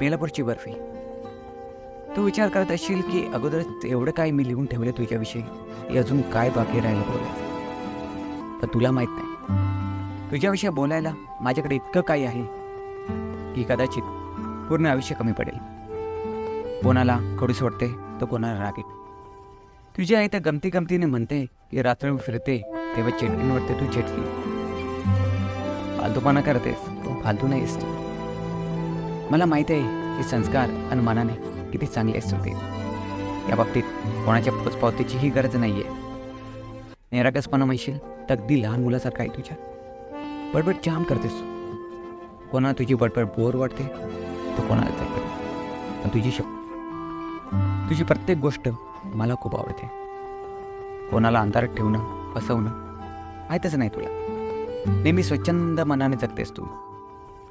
बेलापूरची बर्फी. तू विचार करत असशील की अगोदरच एवढं काय मी लिहून ठेवलं तुझ्याविषयी? अजून काय बाकी राहिलं बोलायचं पण तुला माहीत नाही. तुझ्याविषयी बोलायला माझ्याकडे इतकं काही आहे की कदाचित पूर्ण आयुष्य कमी पडेल. कोणाला कडूस वाटते तर कोणाला रागीट तुझी आई तर गमती गमतीने म्हणते की रात्र फिरते तेव्हा चेटकींवरते तू चेटकी. फालतूपणा करतेस तू फालतू नाहीस. मला माहिती आहे की संस्कार आणि मनाने किती चांगले असते या बाबतीत कोणाच्या पोचपावतीचीही गरज नाही आहे निरागसपणा म्हणशील तर अगदी लहान मुलासारखं आहे तुझ्या. बडबड जाम करतेस तू. कोणाला तुझी बडबड बोर वाटते तर कोणाला तर पण तुझी शक तुझी प्रत्येक गोष्ट मला खूप आवडते. कोणाला अंधारात ठेवणं फसवणं माहीतच नाही तुला. नेहमी स्वच्छंद मनाने जगतेस तू.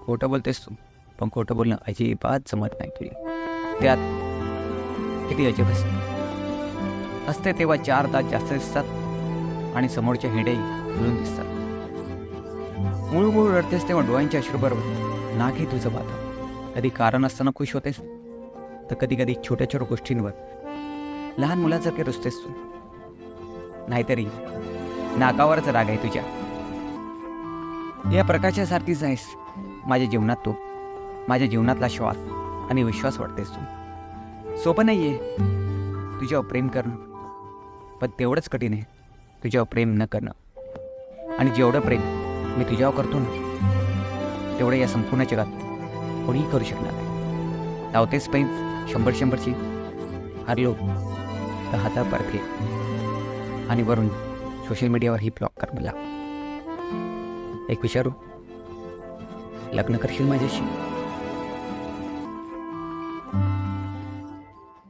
खोटं बोलतेस तू. पण खोटं बोलणं अजिबात जमत नाही तुला. त्यात किती अजिब असते. असते तेव्हा चार तास जास्त दिसतात आणि समोरच्या हिडे मिळून दिसतात. मूळ मूळ रडतेस तेव्हा डोळ्यांच्या अश्रूबरोबर नाक तुझं वाता कधी कारण असताना खुश होतेस तर कधी कधी छोट्या छोट्या गोष्टींवर. लहान मुलासारखे रुसतेस तू. नाहीतरी नाकावरच राग आहे तुझ्या. या प्रकाशासारखीच आहेस. माझ्या जीवनात तू. माझ्या जीवनातला श्वास आणि विश्वास वाटतेस तू. सोपं नाही आहे तुझ्यावर प्रेम करणं. पण तेवढंच कठीण आहे. तुझ्यावर प्रेम न करणं. आणि जेवढं प्रेम मी तुझ्यावर करतो ना तेवढं या संपूर्ण जगात कोणीही करू शकणार नाही. लावतेस प्रेम शंभर शंभरची. हरलो तर हाता परफे आणि वरून सोशल मीडियावर ही ब्लॉक कर मला. एक विचारू? लग्न करशील माझ्याशी?